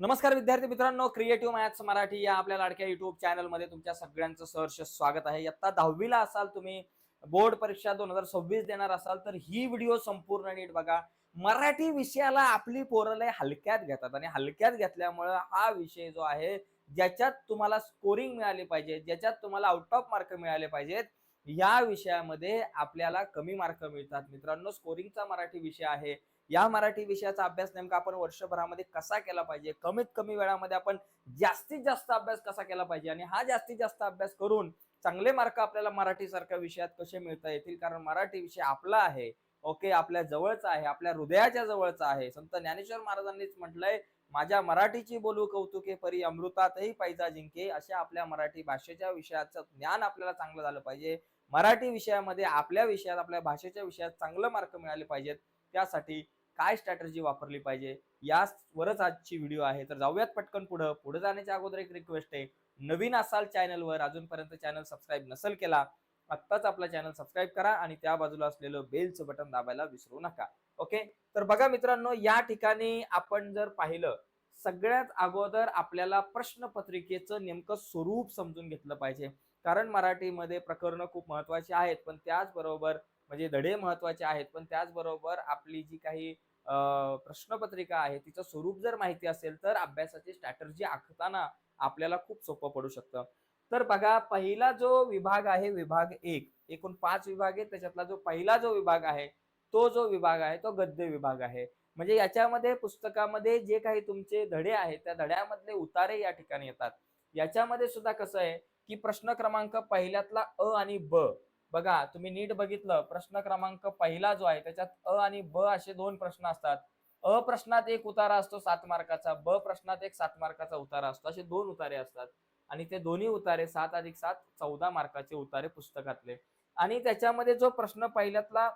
नमस्कार विद्यार्थी मित्रांनो क्रिएटिव्ह मॅथ्स मराठी या आपल्या लाडक्या युट्यूब चॅनलमध्ये तुमच्या सगळ्यांचं सहर्ष स्वागत आहे. इयत्ता दहावीला असाल तुम्ही बोर्ड परीक्षा दोन हजार सव्वीस देणार असाल तर ही व्हिडिओ संपूर्ण नीट बघा. मराठी विषयाला आपली पोरं लय हलक्यात घेतात आणि हलक्यात घेतल्यामुळं हा विषय जो आहे ज्याच्यात तुम्हाला स्कोरिंग मिळाली पाहिजे ज्याच्यात तुम्हाला आउट ऑफ मार्क मिळाले पाहिजेत या विषयामध्ये आपल्याला कमी मार्क मिळतात. मित्रांनो स्कोरिंगचा मराठी विषय आहे. या मराठी विषयाचा अभ्यास नेमका आपण वर्षभरामध्ये कसा केला पाहिजे? कमीत कमी वेळामध्ये आपण जास्तीत जास्त अभ्यास कसा केला पाहिजे? आणि हा जास्तीत जास्त अभ्यास करून चांगले मार्क आपल्याला मराठी सारख्या विषयात कसे मिळता येतील? कारण मराठी विषय आपला आहे ओके? आपल्या जवळचा आहे आपल्या हृदयाच्या जवळचा आहे. संत ज्ञानेश्वर महाराजांनीच म्हटलंय माझ्या मराठीची बोलू कौतुके परी अमृतातही पैजा जिंके. अशा आपल्या मराठी भाषेच्या विषयाचं ज्ञान आपल्याला चांगलं झालं पाहिजे. मराठी विषयामध्ये आपल्या विषयात आपल्या भाषेच्या विषयात चांगलं मार्क मिळाले पाहिजेत. त्यासाठी काय स्ट्रॅटर्जी वापरली पाहिजे? यावरच आजची व्हिडिओ आहे. तर जाऊयात पटकन पुढं. पुढे जाण्याच्या अगोदर एक रिक्वेस्ट आहे. नवीन असाल चॅनलवर अजूनपर्यंत चॅनल सबस्क्राईब नसेल केला आत्ताच आपला चॅनल सबस्क्राईब करा आणि त्या बाजूला असलेलं बेलचं बटन दाबायला विसरू नका. ओके तर बघा मित्रांनो या ठिकाणी आपण जर पाहिलं सगळ्यात अगोदर आपल्याला प्रश्नपत्रिकेचं नेमकं स्वरूप समजून घेतलं पाहिजे. कारण मराठीमध्ये प्रकरणं खूप महत्वाची आहेत पण त्याचबरोबर म्हणजे धडे महत्त्वाचे आहेत पण त्याचबरोबर आपली जी काही प्रश्नपत्रिका आहे तिचं स्वरूप जर माहिती असेल तर अभ्यासाची स्ट्रॅटर्जी आखताना आपल्याला खूप सोपं पडू शकतं. तर बघा पहिला जो विभाग आहे विभाग एक एकूण पाच विभाग आहेत त्याच्यातला जो पहिला जो विभाग आहे तो जो विभाग आहे तो गद्य विभाग आहे. म्हणजे याच्यामध्ये पुस्तकामध्ये जे काही तुमचे धडे आहेत त्या धड्यामधले उतारे या ठिकाणी येतात. याच्यामध्ये सुद्धा कसं आहे की प्रश्न क्रमांक पहिल्यातला अ आणि ब बघा तुम्ही नीट बघितलं प्रश्न क्रमांक पहिला जो आहे त्याच्यात अ आणि ब असे दोन प्रश्न असतात. अ प्रश्नात एक उतारा असतो सात मार्काचा. ब प्रश्नात एक सात मार्काचा उतारा असतो. असे दोन उतारे असतात. आणि ते दोन्ही उतारे सात अधिक सात चौदा मार्काचे उतारे पुस्तकातले. आणि त्याच्यामध्ये जो प्रश्न पहिल्यातला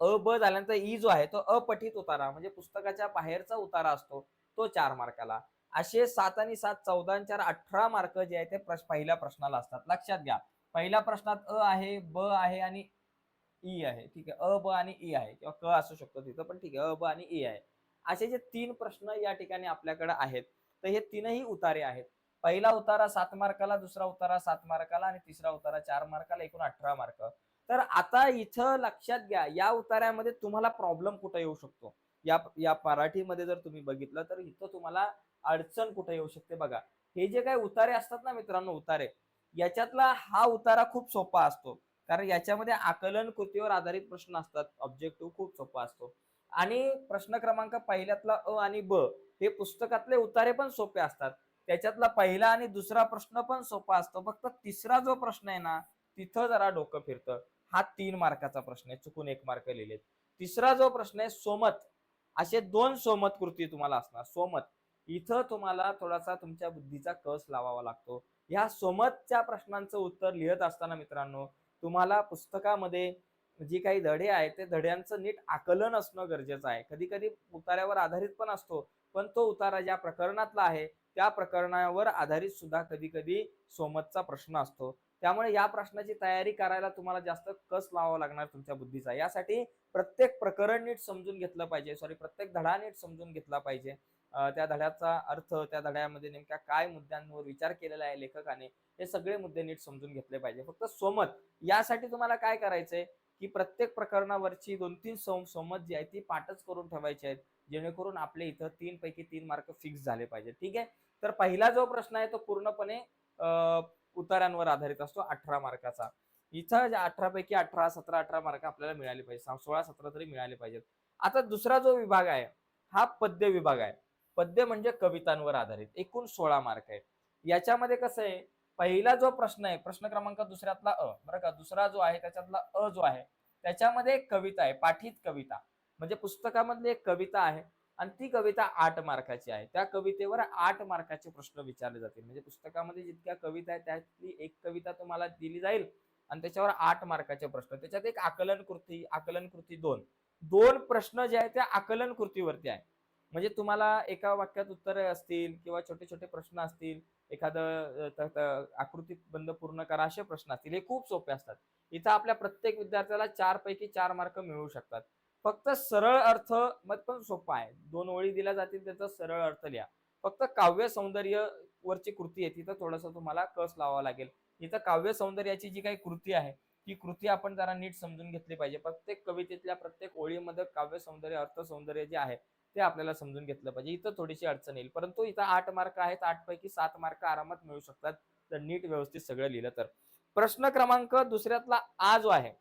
अ ब झाल्यानंतर ई जो आहे तो अपठित उतारा म्हणजे पुस्तकाच्या बाहेरचा उतारा असतो तो चार मार्काला. असे सात आणि सात चौदा चार अठरा मार्क जे आहे ते प्रश- पहिल्या प्रश्नाला असतात. लक्षात घ्या. पहिल्या प्रश्नात अ आहे ब आहे आणि ई आहे. ठीक आहे. अ ब आणि ई आहे किंवा क असू शकतो तिथं पण ठीक आहे. अ ब आणि ई आहे. असे जे तीन प्रश्न या ठिकाणी आपल्याकडे आहेत तर हे तीनही उतारे आहेत. पहिला उतारा सात मार्काला दुसरा उतारा सात मार्काला आणि तिसरा उतारा चार मार्काला एकूण अठरा मार्क. तर आता इथं लक्षात घ्या या उतार्यामध्ये तुम्हाला प्रॉब्लेम कुठं येऊ शकतो? या या मराठीमध्ये जर तुम्ही बघितलं तर इथं तुम्हाला अडचण कुठं येऊ शकते बघा. हे जे काही उतारे असतात ना मित्रांनो उतारे याच्यातला हा उतारा खूप सोपा असतो. कारण याच्यामध्ये आकलन कृतीवर आधारित प्रश्न असतात. ऑब्जेक्टिव्ह खूप सोपा असतो. आणि प्रश्न क्रमांक पहिल्यातला अ आणि ब हे पुस्तकातले उतारे पण सोपे असतात. त्याच्यातला पहिला आणि दुसरा प्रश्न पण सोपा असतो. फक्त तिसरा जो प्रश्न आहे ना तिथं जरा डोकं फिरतं. हा तीन मार्काचा प्रश्न आहे. चुकून एक मार्क लिहिलेत. तिसरा जो प्रश्न आहे सोमत. असे दोन सोमत कृती तुम्हाला असणार. सोमत. इथं तुम्हाला थोडासा तुमच्या बुद्धीचा कस लावावा लागतो. ह्या सोमतच्या प्रश्नांचं उत्तर लिहित असताना मित्रांनो तुम्हाला पुस्तकामध्ये जे काही धडे आहेत ते धड्यांचं नीट आकलन असणं गरजेचं आहे. कधी कधी उतार्यावर आधारित पण असतो पण तो उतारा ज्या प्रकरणातला आहे त्या प्रकरणावर आधारित सुद्धा कधी कधी सोमतचा प्रश्न असतो. त्यामुळे या प्रश्नाची तयारी करायला तुम्हाला जास्त कस लावावा लागणार तुमच्या बुद्धीचा? यासाठी प्रत्येक प्रकरण नीट समजून घेतलं पाहिजे. सॉरी प्रत्येक धडा नीट समजून घेतला पाहिजे. त्या धड्याचा अर्थ त्या धड्यामध्ये नेमक्या काय मुद्द्यांवर विचार केलेला आहे लेखकाने हे सगळे मुद्दे नीट समजून घेतले पाहिजे. फक्त सोमत यासाठी तुम्हाला काय करायचंय की प्रत्येक प्रकरणावरची दोन तीन सोम सोमत जी आहे ती पाठच करून ठेवायची आहेत जेणेकरून आपले इथं तीन पैकी तीन मार्क फिक्स झाले पाहिजे ठीक आहे? तर पहिला जो प्रश्न आहे तो पूर्णपणे अं, उतार्यांवर आधारित असतो अठरा मार्काचा. इथं अठरा पैकी अठरा सतरा अठरा मार्क आपल्याला मिळाले पाहिजे सोळा सतरा तरी मिळाले पाहिजेत. आता दुसरा जो विभाग आहे हा पद्य विभाग आहे. पद्य म्हणजे कवितांवर आधारित एकूण सोळा मार्क आहेत. याच्यामध्ये कसं आहे पहिला जो प्रश्न आहे प्रश्न क्रमांक दुसऱ्यातला अ बरं का? दुसरा जो आहे त्याच्यातला अ जो आहे त्याच्यामध्ये एक कविता आहे पाठित कविता. म्हणजे पुस्तकामधली एक कविता आहे आणि ती कविता आठ मार्काची आहे. त्या कवितेवर आठ मार्काचे प्रश्न विचारले जातील. म्हणजे पुस्तकामध्ये जितक्या कविता आहेत त्यातली एक कविता तुम्हाला दिली जाईल आणि त्याच्यावर आठ मार्काचे प्रश्न. त्याच्यात एक आकलन कृती आकलन कृती दोन. दोन प्रश्न जे आहेत त्या आकलन कृतीवरती आहे. म्हणजे तुम्हाला एका वाक्यात उत्तरे असतील किंवा छोटे छोटे प्रश्न असतील एखादं आकृतीत आकृती बंद पूर्ण करा असे प्रश्न असतील. हे खूप सोपे असतात. इथं आपल्या प्रत्येक विद्यार्थ्याला चार पैकी चार मार्क मिळू शकतात. फक्त सरळ अर्थ मग पण सोपा आहे. दोन ओळी दिल्या जातील त्याचा सरळ अर्थ लिहा. फक्त काव्य सौंदर्य वरची कृती आहे तिथं थोडस तुम्हाला कस लावावा लागेल. इथं काव्य सौंदर्याची जी काही कृती आहे ती कृती आपण जरा नीट समजून घेतली पाहिजे. प्रत्येक कवितेतल्या प्रत्येक ओळीमध्ये काव्य सौंदर्य अर्थ सौंदर्य जे आहे ते आपल्याला समजून घेतलं पाहिजे. इथं थोडीशी अडचण येईल. परंतु इथं आठ मार्क आहेत. आठ पैकी सात मार्क आरामात मिळू शकतात. जर नीट व्यवस्थित सगळं लिहिलं तर. प्रश्न क्रमांक दुसऱ्यातला आ जो आहे.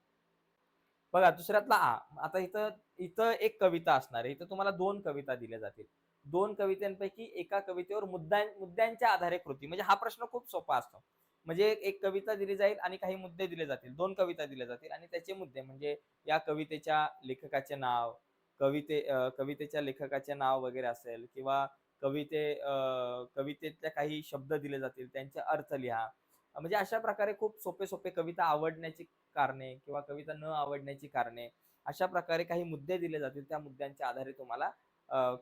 बघा दुसऱ्यातला आ. आता इथं इथं एक कविता असणार आहे. इथं तुम्हाला दोन कविता दिल्या जातील. दोन कवितांपैकी एका कवितेवर मुद्द्या मुद्द्यांच्या आधारे कृती. म्हणजे हा प्रश्न खूप सोपा असतो. म्हणजे एक कविता दिली जाईल आणि काही मुद्दे दिले जातील. दोन कविता दिल्या जातील आणि त्याचे मुद्दे म्हणजे या कवितेच्या लेखकाचे नाव कविते कवितेच्या लेखकाचे नाव वगैरे असेल किंवा कविते कवितेतल्या काही शब्द दिले जातील त्यांचे अर्थ लिहा. म्हणजे अशा प्रकारे खूप सोपे सोपे कविता आवडण्याची कारणे किंवा कविता न आवडण्याची कारणे अशा प्रकारे काही मुद्दे दिले जातील त्या मुद्द्यांच्या आधारे तुम्हाला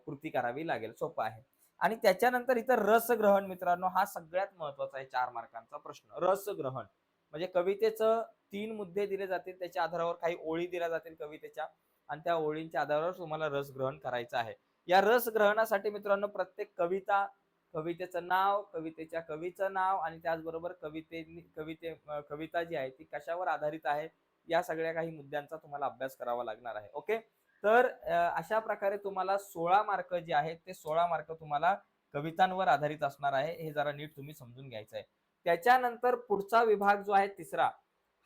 कृती करावी लागेल. सोपं आहे. आणि त्याच्यानंतर इथं रसग्रहण मित्रांनो हा सगळ्यात महत्त्वाचा आहे चार मार्कांचा प्रश्न. रसग्रहण. म्हणजे कवितेचं तीन मुद्दे दिले जातील त्याच्या आधारावर काही ओळी दिल्या जातील कवितेच्या. आणि त्या ओळींच्या आधारावर तुम्हाला रस ग्रहण करायचं आहे. या रस ग्रहणासाठी मित्रांनो प्रत्येक कविता कवितेचं नाव कवितेच्या कवीचं नाव आणि त्याचबरोबर कविते कविते कविता जी आहे ती कशावर आधारित आहे या सगळ्या काही मुद्द्यांचा तुम्हाला अभ्यास करावा लागणार आहे. ओके? तर अशा प्रकारे तुम्हाला सोळा मार्क जे आहेत ते सोळा मार्क तुम्हाला कवितांवर आधारित असणार आहे हे जरा नीट तुम्ही समजून घ्यायचं आहे. त्याच्यानंतर पुढचा विभाग जो आहे तिसरा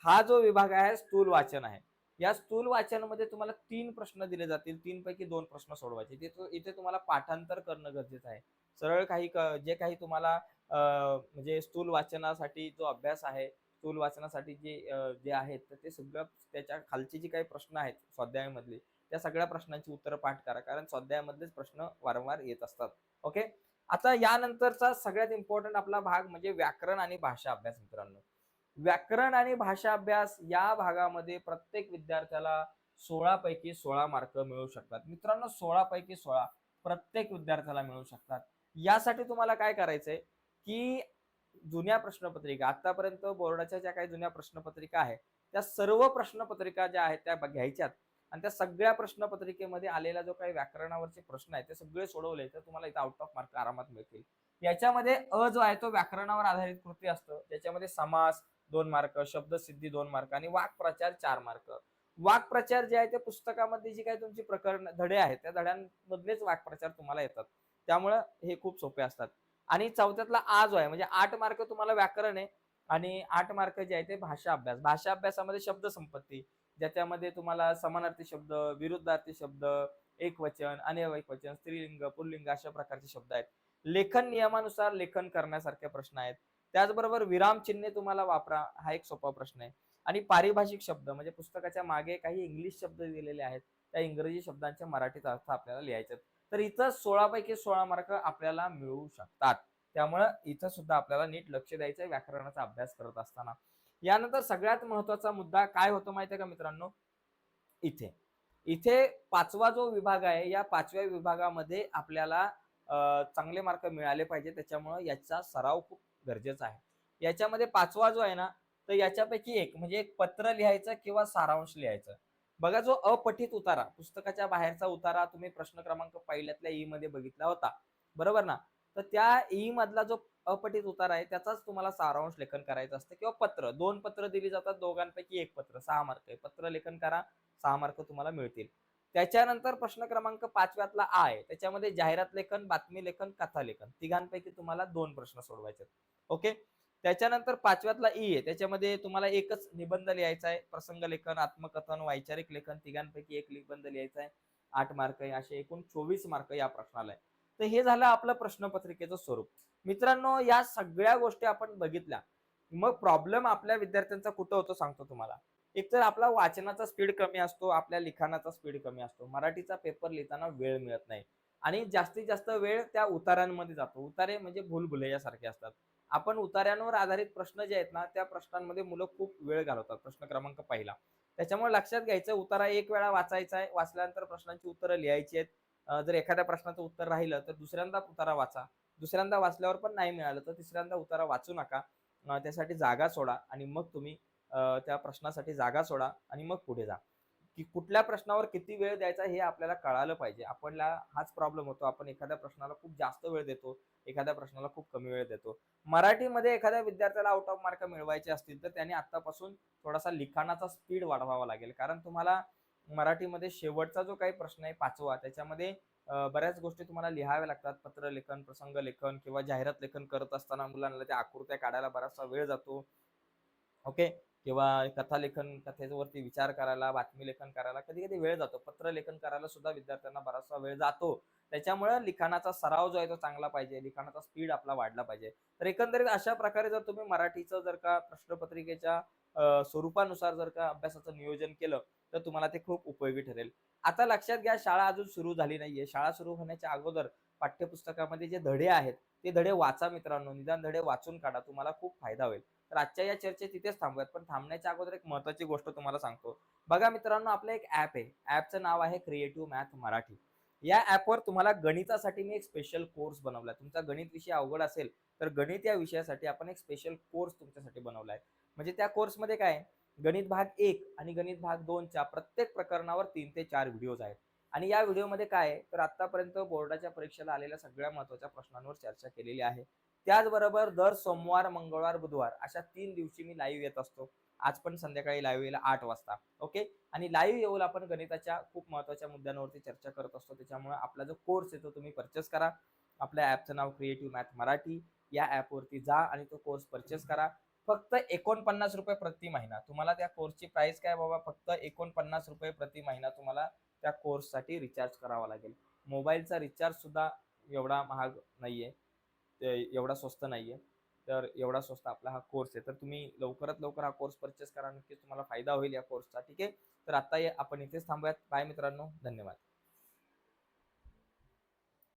हा जो विभाग आहे स्थूल वाचन आहे. या स्थूल वाचनामध्ये तुम्हाला तीन प्रश्न दिले जातील. तीन पैकी दोन प्रश्न सोडवायचे. तिथे इथे तुम्हाला पाठांतर करणं गरजेचं आहे. सरळ काही जे काही तुम्हाला म्हणजे स्थूल वाचनासाठी जो अभ्यास आहे स्थूल वाचनासाठी जे जे आहेत तर ते सगळं त्याच्या खालचे जे काही प्रश्न आहेत स्वाध्यायामधले त्या सगळ्या प्रश्नांची उत्तरं पाठ करा. कारण स्वाध्यायामधलेच प्रश्न वारंवार येत असतात. ओके? आता यानंतरचा सगळ्यात इम्पॉर्टंट आपला भाग म्हणजे व्याकरण आणि भाषा अभ्यास मित्रांनो. व्याकरण आणि भाषा अभ्यास या भागामध्ये प्रत्येक विद्यार्थ्याला सोळा पैकी सोळा मार्क मिळू शकतात. मित्रांनो सोळा पैकी सोळा प्रत्येक विद्यार्थ्याला मिळू शकतात. यासाठी तुम्हाला काय करायचंय की जुन्या प्रश्नपत्रिका आतापर्यंत बोर्डाच्या ज्या काही जुन्या प्रश्नपत्रिका आहेत त्या सर्व प्रश्नपत्रिका ज्या आहेत त्या घ्यायच्यात. आणि त्या सगळ्या प्रश्नपत्रिकेमध्ये आलेला जो काही व्याकरणावरचे प्रश्न आहेत ते सगळे सोडवले तर तुम्हाला इथं आउट ऑफ मार्क आरामात मिळतील. याच्यामध्ये अ जो आहे तो व्याकरणावर आधारित कृती असतो. ज्याच्यामध्ये समास दोन मार्क शब्दसिद्धी दोन मार्क आणि वाक्प्रचार चार मार्क. वाक्प्रचार जे आहे ते पुस्तकामध्ये जी काही तुमची प्रकरण धडे आहेत त्या धड्यांमधलेच वाक्प्रचार तुम्हाला येतात. त्यामुळं हे खूप सोपे असतात. आणि चौथ्यातला आ जो आहे म्हणजे आठ मार्क तुम्हाला व्याकरण आहे आणि आठ मार्क जे आहे ते भाषा अभ्यास. भाषा अभ्यासामध्ये शब्दसंपत्ती ज्याच्यामध्ये तुम्हाला समानार्थी शब्द विरुद्धार्थी शब्द एक वचन अनेक वचन स्त्रीलिंग पुल्लिंग अशा प्रकारचे शब्द आहेत. लेखन नियमानुसार लेखन करण्यासारखे प्रश्न आहेत. त्याचबरोबर विराम चिन्हे तुम्हाला वापरा हा एक सोपा प्रश्न आहे. आणि पारिभाषिक शब्द म्हणजे पुस्तकाच्या मागे काही इंग्लिश शब्द दिलेले आहेत त्या इंग्रजी शब्दांचे मराठीत अर्थ आपल्याला लिहायचे तर इथं सोळापैकी सोळा मार्क आपल्याला मिळू शकतात. त्यामुळं इथं सुद्धा आपल्याला नीट लक्ष द्यायचं आहे व्याकरणाचा अभ्यास करत असताना. यानंतर सगळ्यात महत्त्वाचा मुद्दा काय होतो माहिती आहे का मित्रांनो? इथे. इथे पाचवा जो विभाग आहे या पाचव्या विभागामध्ये आपल्याला चांगले मार्क मिळाले पाहिजे. त्याच्यामुळं याचा सराव खूप गरजेचं आहे. याच्यामध्ये पाचवा जो आहे ना तर याच्यापैकी एक म्हणजे एक पत्र लिहायचं किंवा सारांश लिहायचं. बघा जो अपठित उतारा पुस्तकाच्या बाहेरचा उतारा तुम्ही प्रश्न क्रमांक पहिल्यातल्या ई मध्ये बघितला होता. बरोबर ना? तर त्या ई मधला जो अपठित उतारा आहे त्याचाच तुम्हाला सारांश लेखन करायचं असतं किंवा पत्र. दोन पत्र दिली जातात दोघांपैकी एक पत्र सहा मार्क पत्र लेखन करा सहा मार्क तुम्हाला मिळतील. त्याच्यानंतर प्रश्न क्रमांक पाचव्यातला आ आहे. त्याच्यामध्ये जाहिरात लेखन बातमी लेखन कथा लेखन. तिघांपैकी तुम्हाला दोन प्रश्न सोडवायचे ओके? त्याच्यानंतर पाचव्यातला ई आहे. त्याच्यामध्ये तुम्हाला एकच निबंध लिहायचा आहे. प्रसंग लेखन आत्मकथन वैचारिक लेखन. तिघांपैकी एक निबंध लिहायचा आहे. आठ मार्क आहे. असे एकूण चोवीस मार्क या प्रश्नाला आहे. तर हे झालं आपलं प्रश्नपत्रिकेचं स्वरूप. मित्रांनो या सगळ्या गोष्टी आपण बघितल्या. मग प्रॉब्लेम आपल्या विद्यार्थ्यांचा कुठं होतो सांगतो तुम्हाला. एक तर आपला वाचनाचा स्पीड कमी असतो आपल्या लिखाणाचा स्पीड कमी असतो. मराठीचा पेपर लिहिताना वेळ मिळत नाही. आणि जास्तीत जास्त वेळ त्या उतारांमध्ये जातो. उतारे म्हणजे भूलभुलैयासारखे असतात. आपण उतार्यांवर आधारित प्रश्न जे आहेत ना त्या प्रश्नांमध्ये मुलं खूप वेळ घालवतात. प्रश्न क्रमांक पहिला. त्याच्यामुळे लक्षात घ्यायचं उतारा एक वेळा वाचायचा आहे वाचल्यानंतर प्रश्नांची उत्तरं लिहायची आहेत. जर एखाद्या प्रश्नाचं उत्तर राहिलं तर दुसऱ्यांदा उतारा वाचा. दुसऱ्यांदा वाचल्यावर पण नाही मिळालं तर तिसऱ्यांदा उतारा वाचू नका. त्यासाठी जागा सोडा आणि मग तुम्ही त्या प्रश्नासाठी जागा सोडा आणि मग पुढे जा. की कुठल्या प्रश्नावर किती वेळ द्यायचा हे आपल्याला कळालं पाहिजे. आपल्याला हाच प्रॉब्लेम होतो. आपण एखाद्या प्रश्नाला खूप जास्त वेळ देतो. एखाद्या प्रश्नाला खूप कमी वेळ देतो. मराठीमध्ये एखाद्या विद्यार्थ्याला आउट ऑफ मार्क मिळवायचे असतील तर त्याने आतापासून थोडासा लिखाणाचा स्पीड वाढवावा लागेल. कारण तुम्हाला मराठीमध्ये शेवटचा जो काही प्रश्न आहे पाचवा त्याच्यामध्ये बऱ्याच गोष्टी तुम्हाला लिहाव्या लागतात. पत्र लेखन प्रसंग लेखन किंवा जाहिरात लेखन करत असताना मुलांना त्या आकृत्या काढायला बराचसा वेळ जातो. ओके किंवा कथालेखन कथेवरती विचार करायला बातमी लेखन करायला कधी कधी वेळ जातो. पत्र लेखन करायला सुद्धा विद्यार्थ्यांना बराचसा वेळ जातो. त्याच्यामुळे लिखाणाचा सराव जो आहे तो चांगला पाहिजे लिखाणाचा स्पीड आपला वाढला पाहिजे. तर एकंदरीत अशा प्रकारे जर तुम्ही मराठीचं जर का प्रश्नपत्रिकेच्या स्वरूपानुसार जर का अभ्यासाचं नियोजन केलं तर तुम्हाला ते खूप उपयोगी ठरेल. आता लक्षात घ्या शाळा अजून सुरू झाली नाहीये. शाळा सुरू होण्याच्या अगोदर पाठ्यपुस्तकामध्ये जे धडे आहेत ते धडे वाचा मित्रांनो. निदान धडे वाचून काढा. तुम्हाला खूप फायदा होईल. तर आजच्या या चर्चेत तिथेच थांबूयात. पण थांबण्याच्या अगोदर एक महत्वाची गोष्ट तुम्हाला सांगतो. बघा मित्रांनो आपलं एक ऍप आहे. ऍपचं नाव आहे क्रिएटिव्ह मॅथ मराठी या ऍपवर तुम्हाला गणितासाठी मी एक स्पेशल कोर्स बनवलाय. तुमचा गणित विषय अवघड असेल तर गणित या विषयासाठी आपण एक स्पेशल कोर्स तुमच्यासाठी बनवलाय. म्हणजे त्या कोर्समध्ये काय आहे? गणित भाग एक आणि गणित भाग दोनच्या प्रत्येक प्रकरणावर तीन ते चार व्हिडिओज आहेत. आणि या व्हिडिओमध्ये काय आहे? तर आतापर्यंत बोर्डाच्या परीक्षेला आलेल्या सगळ्या महत्त्वाच्या प्रश्नांवर चर्चा केलेली आहे. त्याचबरोबर दर सोमवार मंगळवार बुधवार अशा तीन दिवशी मी लाईव्ह येत असतो. आज पण संध्याकाळी लाईव्ह येईल आठ वाजता. ओके आणि लाईव्ह येऊन आपण गणिताच्या खूप महत्त्वाच्या मुद्द्यांवरती चर्चा करत असतो. त्याच्यामुळे आपला जो कोर्स आहे तो तुम्ही परचेस करा. आपल्या ॲपचं नाव क्रिएटिव्ह मॅथ मराठी. या ॲपवरती जा आणि तो कोर्स परचेस करा. फक्त एकोणपन्नास रुपये प्रति महिना. तुम्हाला त्या कोर्सची प्राइस काय बाबा? फक्त एकोणपन्नास रुपये प्रति महिना तुम्हाला त्या कोर्ससाठी रिचार्ज करावा लागेल. मोबाईलचा रिचार्ज सुद्धा एवढा महाग नाहीये. एवढा स्वस्त नाही आहे तर एवढा स्वस्त आपला हा कोर्स आहे. तर तुम्ही लवकरात लवकर हा कोर्स परचेस करा. नक्कीच तुम्हाला फायदा होईल या कोर्सचा ठीक आहे? तर आता ये- आपण इथेच थांबूयात. बाय मित्रांनो. धन्यवाद.